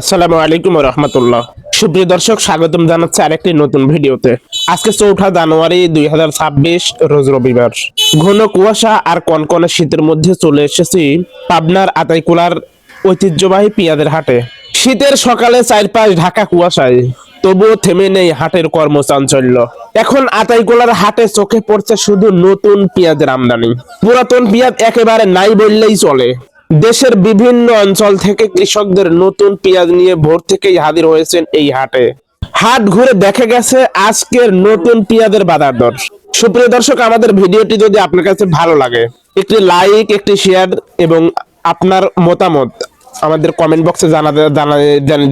আসসালামু আলাইকুম রহমতুল্লাহ। সুপ্রিয় দর্শক, স্বাগতম জানাচ্ছি আরেকটি নতুন ভিডিওতে। আজকে চৌঠা জানুয়ারি দুই রোজ রবিবার। ঘন কুয়াশা আর কনকনে শীতের মধ্যে চলে এসেছি পাবনার আতাইকুলার ঐতিহ্যবাহী পেঁয়াজের হাটে। শীতের সকালে চারপাশ ঢাকা কুয়াশায়, তবুও থেমে নেই হাটের কর্মচাঞ্চল্য। এখন আতাইকুলার হাটে চোখে পড়ছে শুধু নতুন পেঁয়াজের আমদানি। পুরাতন পেঁয়াজ একেবারে নাই বললেই চলে। দেশের বিভিন্ন অঞ্চল থেকে কৃষকদের নতুন পেঁয়াজ নিয়ে ভোর থেকেই হাজির হয়েছেন এই হাটে। হাট ঘুরে দেখে গেছে আজকের নতুন পেঁয়াজের বাজার দর। সুপ্রিয় দর্শক, আমাদের ভিডিওটি যদি আপনার কাছে ভালো লাগে, একটি লাইক, একটি শেয়ার এবং আপনার মতামত আমাদের কমেন্ট বক্সে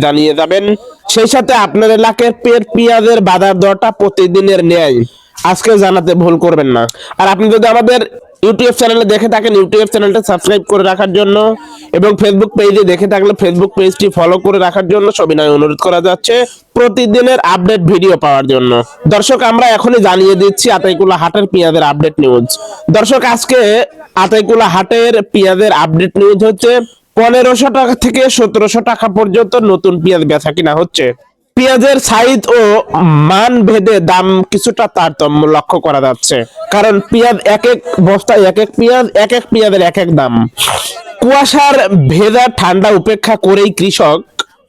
জানিয়ে যাবেন। সেই সাথে আপনার এলাকার পেট পেঁয়াজের বাজার দরটা প্রতিদিনের ন্যায়। আজকে জানাতে ভুল করবেন না। আর আপনি যদি আমাদের ইউটিউব চ্যানেলে দেখে থাকেন, ইউটিউব চ্যানেলটা সাবস্ক্রাইব করে রাখার জন্য এবং ফেসবুক পেজে দেখে থাকলে ফেসবুক পেজটি ফলো করে রাখার জন্য সবিনয় অনুরোধ করা যাচ্ছে প্রতিদিনের আপডেট ভিডিও পাওয়ার জন্য। দর্শক, আমরা এখনই জানিয়ে দিচ্ছি আতাইকুলা হাটের পেঁয়াজের আপডেট নিউজ দর্শক, আজকে আতাইকুলা হাটের পেঁয়াজের আপডেট নিউজ হচ্ছে, পনেরোশো টাকা থেকে সতেরোশো টাকা পর্যন্ত নতুন পেঁয়াজ বেচা কিনা হচ্ছে। পেঁয়াজের সাইজ ও মান ভেদে দাম কিছুটা তারতম্য লক্ষ্য করা যাচ্ছে। কারণ পেঁয়াজ এক এক বস্তায় এক এক পেঁয়াজ, এক এক পেঁয়াজের এক এক দাম। কুয়াশার ভেজা ঠান্ডা উপেক্ষা করেই কৃষক,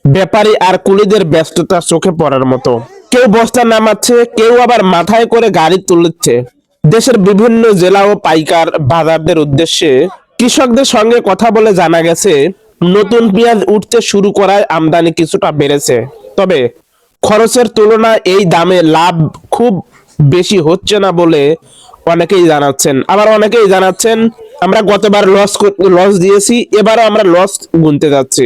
ব্যাপারী আর কুলিদের ব্যস্ততা চোখে পড়ার মতো। কেউ বস্তা নামাচ্ছে, কেউ আবার মাথায় করে গাড়ি তুলছে। দেশের বিভিন্ন জেলা ও পাইকার বাজারদের উদ্দেশ্যে কৃষকদের সঙ্গে কথা বলে জানা গেছে, নতুন পেঁয়াজ উঠতে শুরু করায় আমদানি কিছুটা বেড়েছে। তবে খরচের তুলনায় এই দামে লাভ খুব বেশি হচ্ছে না বলে অনেকেই জানাচ্ছেন। আবার অনেকেই জানাচ্ছেন, আমরা গতবার লস লস দিয়েছি, এবারও আমরা লস গুনতে যাচ্ছি।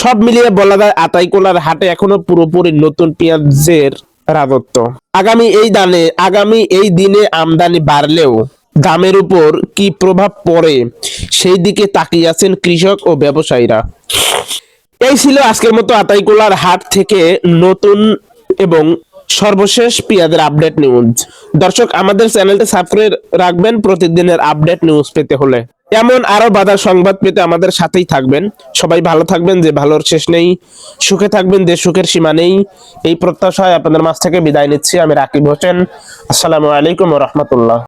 সব মিলিয়ে বলা যায় আতাইকোলার হাটে এখনও পুরোপুরি নতুন পেঁয়াজের রাজত্ব। আগামী এই দানে, আগামী এই দিনে আমদানি বাড়লেও দামের উপর কি প্রভাব পড়ে, সেই দিকে তাকিয়ে আছেন কৃষক ও ব্যবসায়ীরা। এই ছিল আজকের মতো আতাইকুলার হাট থেকে নতুন এবং সর্বশেষ পেঁয়াজের আপডেট নিউজ। দর্শক, আমাদের চ্যানেলটা সাবস্ক্রাইব রাখবেন, প্রতিদিনের আপডেট নিউজ পেতে হলে। এমন আরও বাজার সংবাদ পেতে আমাদের সাথেই থাকবেন। সবাই ভালো থাকবেন, যে ভালোর শেষ নেই। সুখে থাকবেন, যে সুখের সীমা নেই। এই প্রত্যাশায় আপনাদের মাছ থেকে বিদায় নিচ্ছি। আমি রাকিব হোসেন। আসসালামু আলাইকুম রহমতুল্লাহ।